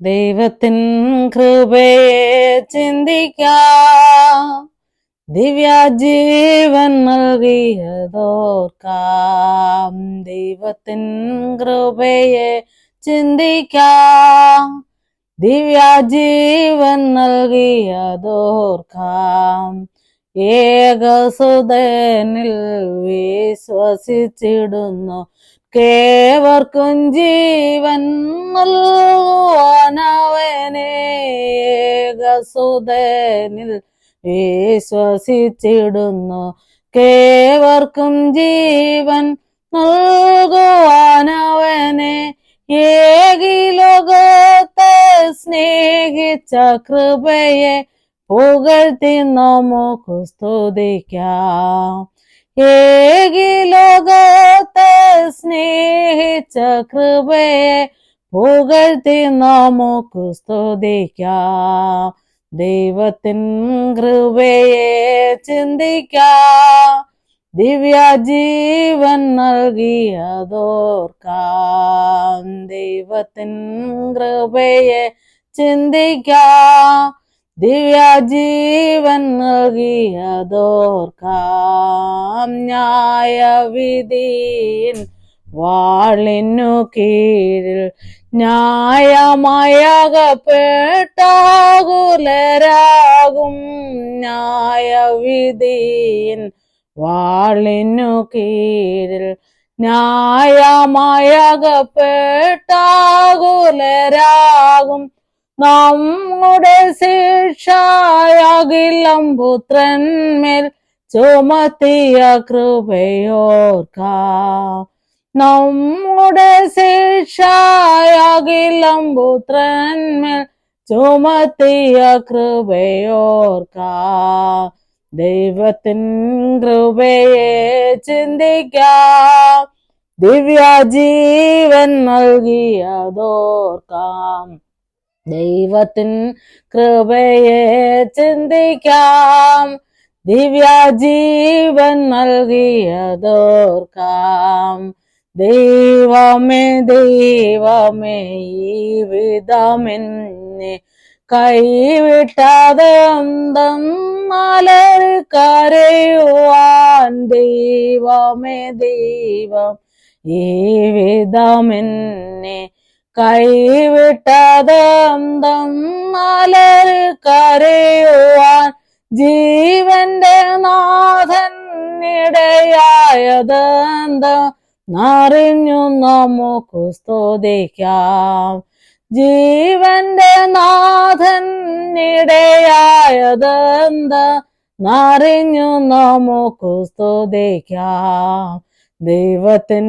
ദൈവത്തിൻ കൃപയെ ചിന്തിക്കാം. ദിവ്യജീവൻ നൽകിയതോർക്കാം. ദൈവത്തിൻ കൃപയെ ചിന്തിക്കാം. ദിവ്യജീവൻ നൽകിയതോർക്കാം. ഏകസുതനിൽ വിശ്വസിച്ചിടുന്നു. കേവർക്കും ജീവൻ നൽകുവാനവനേകസുതനിൽ വിശ്വസിച്ചിടുന്നു. കേവർക്കും ജീവൻ നൽകുവാനവനെ ഏകിലോകത്തെ സ്നേഹിച്ച കൃപയെ പുകഴ്ത്തി നമുക്ക് സ്തുതിക്കാം. ഏകി ലോകത്തെ സ്നേഹിച്ച കൃപയെ പുകഴ്ത്തി നമുക്ക് സ്തുതിക്കാം. ദൈവത്തിൻ കൃപയെ ചിന്തിക്കാം. ദിവ്യജീവൻ നൽകിയതോർക്കാം. ദൈവത്തിൻ കൃപയെ ചിന്തിക്കാം. ദിവ്യജീവൻ നൽകിയതോർക്കാം ന്യായവിധിയിൻ വാളിനു കീഴിൽ ന്യായമായകപ്പെട്ടാകുലരാകും ന്യായവിധിയിൻ വാളിനു കീഴിൽ ന്യായമായകപ്പെട്ടാകുലരാകും നമ്മുടെ ശിക്ഷായകിലം പുത്രന്മേൽ ചുമത്തിയ കൃപയോർക്കാം. നമ്മുടെ ശിക്ഷായകിലം പുത്രന്മേൽ ചുമത്തിയ കൃപയോർക്കാം. ദൈവത്തിൻ കൃപയെ ചിന്തിക്കാം. ദിവ്യജീവൻ നൽകിയതോർക്കാം. ദൈവത്തിൻ കൃപയെ ചിന്തിക്കാം. ദിവ്യ ജീവൻ നൽകിയതോർക്കാം. ദൈവമേ ദൈവമേ ഈ വിധമെന്നെ കൈവിട്ടത് എന്തെന്നാലൊരു കരയുവാൻ. ദൈവമേ ദൈവം ഈ വിധമെന്നെ കൈവിട്ടത് കരയുവാൻ ജീവന്റെ നാഥൻ ഇടയായത് നറിഞ്ഞു നമുക്ക് സ്തുതിക്കാം. ജീവന്റെ നാഥൻ ഇടയായതെന്ത് നറിഞ്ഞു നമുക്ക് സ്തുതിക്കാം. ദൈവത്തിൻ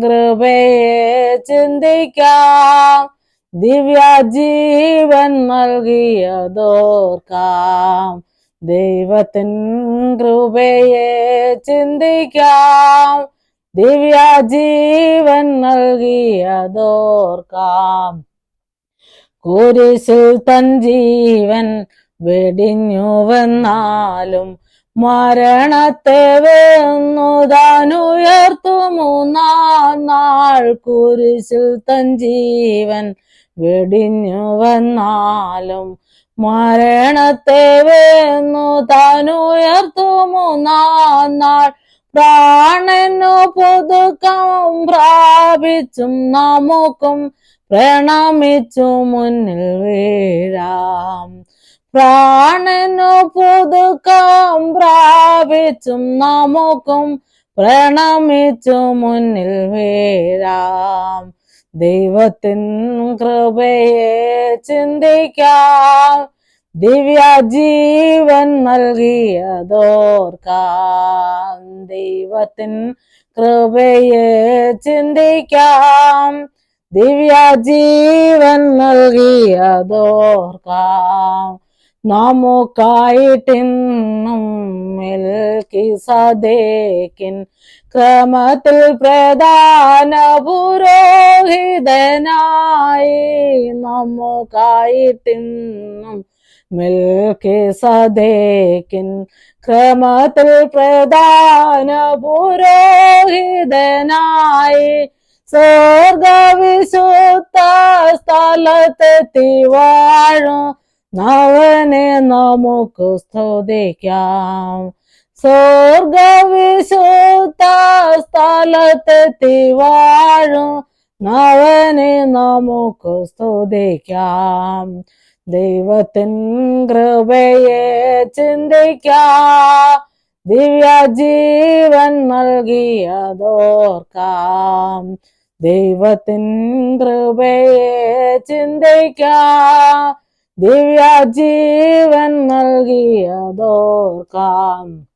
കൃപയെ ചിന്തിക്കാം. ദിവ്യ ജീവൻ നൽകിയതോർക്കാം. ദൈവത്തിൻ കൃപയെ ചിന്തിക്കാം. ദിവ്യ ജീവൻ നൽകിയതോർക്കാം. കുരിശിൽ തൻ ജീവൻ വെടിഞ്ഞുവെന്നാലും മരണത്തെ വേന്നു താനുയർത്തു മൂന്നാം നാൾ കുരിശിൽ തൻ ജീവൻ വെടിഞ്ഞു വന്നാലും മരണത്തെ വേന്നു താനുയർത്തു മൂന്നാം നാൾ പ്രാണനു പുതുക്കം പ്രാപിച്ചും നമുക്കും പ്രണമിച്ചു മുന്നിൽ വീഴാം. പ്രാണനു പുതുക്കം പ്രാപിച്ചും നമുക്കും പ്രണമിച്ചു മുന്നിൽ വീഴാം. ദൈവത്തിൻ കൃപയെ ചിന്തിക്കാം. ദിവ്യജീവൻ നൽകിയതോർക്കാം. ദൈവത്തിൻ കൃപയെ ചിന്തിക്കാം. ദിവ്യ ജീവൻ നൽകിയതോർക്കാം. നമുക്കായിട്ടിന്നും സദേക്കിൻ ക്രമത്തിൽ പ്രധാന പുരോഹിതനായി നമുക്കായിട്ടിന്നും മിൽക്കി സദേക്കിൻ ക്രമത്തിൽ പ്രധാന പുരോഹിതനായി സ്വർഗവിശുദ്ധ സ്ഥലത്തെത്തി വാഴും നവനെ നമുക്ക് സ്തുതിക്കാം സ്വർഗവിശുദ്ധ സ്ഥലത്തെത്തി വാഴും അവനെ നമുക്ക് സ്തുതിക്കാം ദൈവത്തിൻ കൃപയെ ചിന്തിക്കാം. ദിവ്യ ജീവൻ നൽകിയതോർക്കാം. ദൈവത്തിൻ കൃപയെ ചിന്തിക്കാം. ദിവ്യ ജീവൻ നൽകിയതോർക്കാം.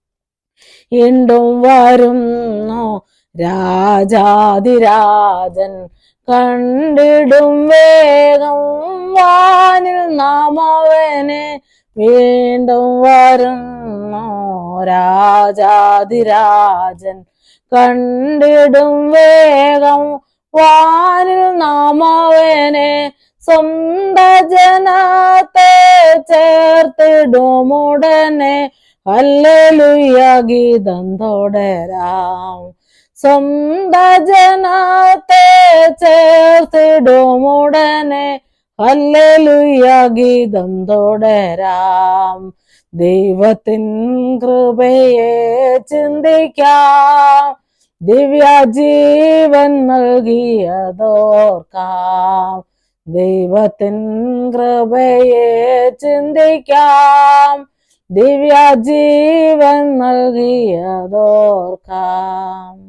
ഇണ്ടും വരുന്നു രാജാതിരാജൻ കണ്ടിടും വേഗം വാനിൽ നാം അവനെ. വീണ്ടും വരുന്നു രാജാതിരാജൻ കണ്ടിടും വേഗം വാനിൽ നാം സ്വന്തജനത്തെ സ്വന്ത ജനത്തെ ചേർത്തിടുമുടനെ ഹല്ലേലൂയ ഗീതം തുടരാം. സ്വന്ത ജനത്തെ ചേർത്തിടുമുടനെ ഹല്ലേലൂയ ഗീതം തുടരാം. ദൈവത്തിൻ കൃപയെ ചിന്തിക്കാം. ദിവ്യ ജീവൻ നൽകിയതോർക്കാം. ദൈവത്തിൻ കൃപയെ ചിന്തിക്കാം. ദിവ്യ ജീവൻ നൽകിയതോർക്കാം.